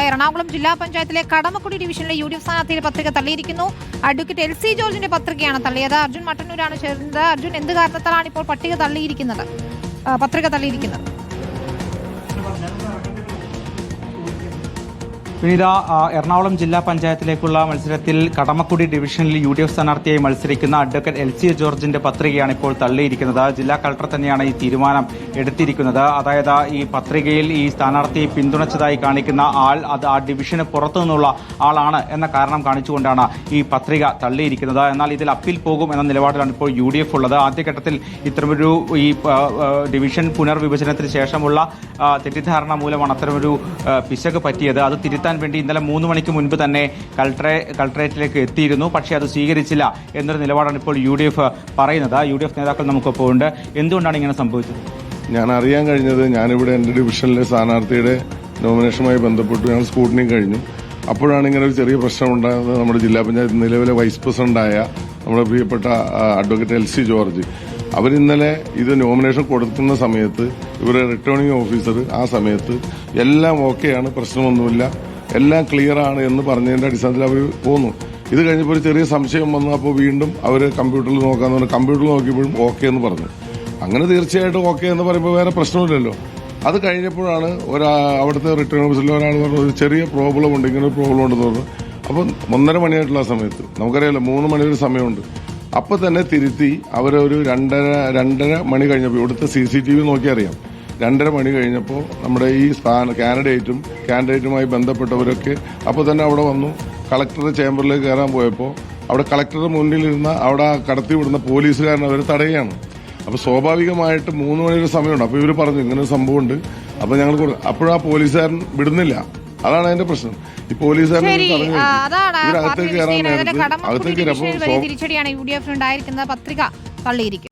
എറണാകുളം ജില്ലാ പഞ്ചായത്തിലെ കടമക്കുടി ഡിവിഷനിലെ യു ഡി എഫ് സ്ഥാനാർത്ഥിയുടെ പത്രിക തള്ളിയിരിക്കുന്നു. അഡ്വക്കേറ്റ് എൽ സി ജോർജിന്റെ പത്രികയാണ് തള്ളിയത്. അർജുൻ മട്ടന്നൂരാണ് ചേർന്നത്. അർജുൻ എന്ത് കാരണത്താലാണ് ഇപ്പോൾ പട്ടിക തള്ളിയിരിക്കുന്നത്? പത്രിക തള്ളിയിരിക്കുന്നത്? വിനീത എറണാകുളം ജില്ലാ പഞ്ചായത്തിലേക്കുള്ള മത്സരത്തിൽ കടമക്കുടി ഡിവിഷനിൽ യു ഡി എഫ് സ്ഥാനാർത്ഥിയായി മത്സരിക്കുന്ന അഡ്വക്കറ്റ് എൽ സി ജോർജിന്റെ പത്രികയാണ് ഇപ്പോൾ തള്ളിയിരിക്കുന്നത്. ജില്ലാ കളക്ടർ തന്നെയാണ് ഈ തീരുമാനം എടുത്തിരിക്കുന്നത്. അതായത് ഈ പത്രികയിൽ ഈ സ്ഥാനാർത്ഥിയെ പിന്തുണച്ചതായി കാണിക്കുന്ന ആൾ അത് ആ ഡിവിഷന് പുറത്തു നിന്നുള്ള ആളാണ് എന്ന കാരണം കാണിച്ചുകൊണ്ടാണ് ഈ പത്രിക തള്ളിയിരിക്കുന്നത്. എന്നാൽ ഇതിൽ അപ്പീൽ പോകും എന്ന നിലപാടിലാണ് ഇപ്പോൾ യു ഡി എഫ് ഉള്ളത്. ആദ്യഘട്ടത്തിൽ ഇത്തരമൊരു ഈ ഡിവിഷൻ പുനർവിഭജനത്തിന് ശേഷമുള്ള തെറ്റിദ്ധാരണ മൂലമാണ് അത്തരമൊരു പിശക് പറ്റിയത്. അത് തിരുത്താൻ വേണ്ടി ഇന്നലെ മൂന്ന് മണിക്ക് മുൻപ് തന്നെ കളക്ടറെ കൾട്രേറ്റിലേക്ക് എത്തിയിരുന്നു. പക്ഷേ അത് സ്വീകരിച്ചില്ല എന്നൊരു നിലപാടാണ് ഇപ്പോൾ യു ഡി എഫ് പറയുന്നത്. യു ഡി എഫ് നേതാക്കൾ നമുക്കൊപ്പം ഉണ്ട്. എന്തുകൊണ്ടാണ് ഇങ്ങനെ സംഭവിച്ചത്? ഞാൻ അറിയാൻ കഴിഞ്ഞത് ഞാനിവിടെ എന്റെ ഡിവിഷനിലെ സ്ഥാനാർത്ഥിയുടെ നോമിനേഷനുമായി ബന്ധപ്പെട്ട്. ഞങ്ങൾ സ്കൂട്ടിനിങ് കഴിഞ്ഞു. അപ്പോഴാണ് ഇങ്ങനെ ഒരു ചെറിയ പ്രശ്നം ഉണ്ടായത് നമ്മുടെ ജില്ലാ പഞ്ചായത്ത് നിലവിലെ വൈസ് പ്രസിഡന്റായ നമ്മുടെ പ്രിയപ്പെട്ട അഡ്വക്കേറ്റ് എൽ സി ജോർജ്. അവരിന്നലെ ഇത് നോമിനേഷൻ കൊടുക്കുന്ന സമയത്ത് ഇവരുടെ റിട്ടേണിംഗ് ഓഫീസർ ആ സമയത്ത് എല്ലാം ഓക്കെയാണ് പ്രശ്നമൊന്നുമില്ല. എല്ലാം ക്ലിയർ ആണ് എന്ന് പറഞ്ഞതിന്റെ അടിസ്ഥാനത്തിൽ അവർ പോന്നു. ഇത് കഴിഞ്ഞപ്പോൾ ഒരു ചെറിയ സംശയം വന്നു. അപ്പോൾ വീണ്ടും അവർ കമ്പ്യൂട്ടറിൽ നോക്കാന്ന് പറഞ്ഞു. കമ്പ്യൂട്ടറിൽ നോക്കിയപ്പോഴും ഓക്കെ എന്ന് പറഞ്ഞു. അങ്ങനെ തീർച്ചയായിട്ടും ഓക്കെ എന്ന് പറയുമ്പോൾ വേറെ പ്രശ്നമില്ലല്ലോ. അത് കഴിഞ്ഞപ്പോഴാണ് ഒരാ അവിടുത്തെ റിട്ടേൺ ഓഫീസിലെ ഒരാൾ പറഞ്ഞു ഒരു ചെറിയ പ്രോബ്ലം ഉണ്ട് ഇങ്ങനെ ഒരു പ്രോബ്ലം ഉണ്ടെന്ന് പറഞ്ഞു. അപ്പം ഒന്നര മണിയായിട്ടുള്ള ആ സമയത്ത് നമുക്കറിയാമല്ലോ മൂന്ന് മണി ഒരു സമയമുണ്ട്. അപ്പം തന്നെ തിരുത്തി അവരൊരു രണ്ടര രണ്ടര മണി കഴിഞ്ഞപ്പോൾ ഇവിടുത്തെ സി സി ടി വി നോക്കി അറിയാം രണ്ടര മണി കഴിഞ്ഞപ്പോൾ നമ്മുടെ ഈ സ്ഥാന കാൻഡിഡേറ്റും കാൻഡിഡേറ്റുമായി ബന്ധപ്പെട്ടവരൊക്കെ അപ്പോൾ തന്നെ അവിടെ വന്നു. കളക്ടറുടെ ചേംബറിലേക്ക് കയറാൻ പോയപ്പോൾ അവിടെ കളക്ടറുടെ മുന്നിലിരുന്ന അവിടെ കടത്തിവിടുന്ന കടത്തി വിടുന്ന പോലീസുകാരൻ അവർ തടയുകയാണ്. അപ്പോൾ സ്വാഭാവികമായിട്ട് മൂന്ന് മണിയുടെ സമയമുണ്ട്. അപ്പോൾ ഇവർ പറഞ്ഞു ഇങ്ങനെ ഒരു സംഭവമുണ്ട് അപ്പോൾ ഞങ്ങൾ അപ്പോഴാ പോലീസുകാരൻ വിടുന്നില്ല. അതാണ് അതിന്റെ പ്രശ്നം. ഈ പോലീസുകാരൻ അകത്തേക്ക് ഇവരകത്തേക്ക് കയറാൻ. നേരത്ത് അകത്തേക്ക് എഫിനുണ്ടായിരിക്കുന്നത് പത്രിക തള്ളിയിരിക്കുന്നത്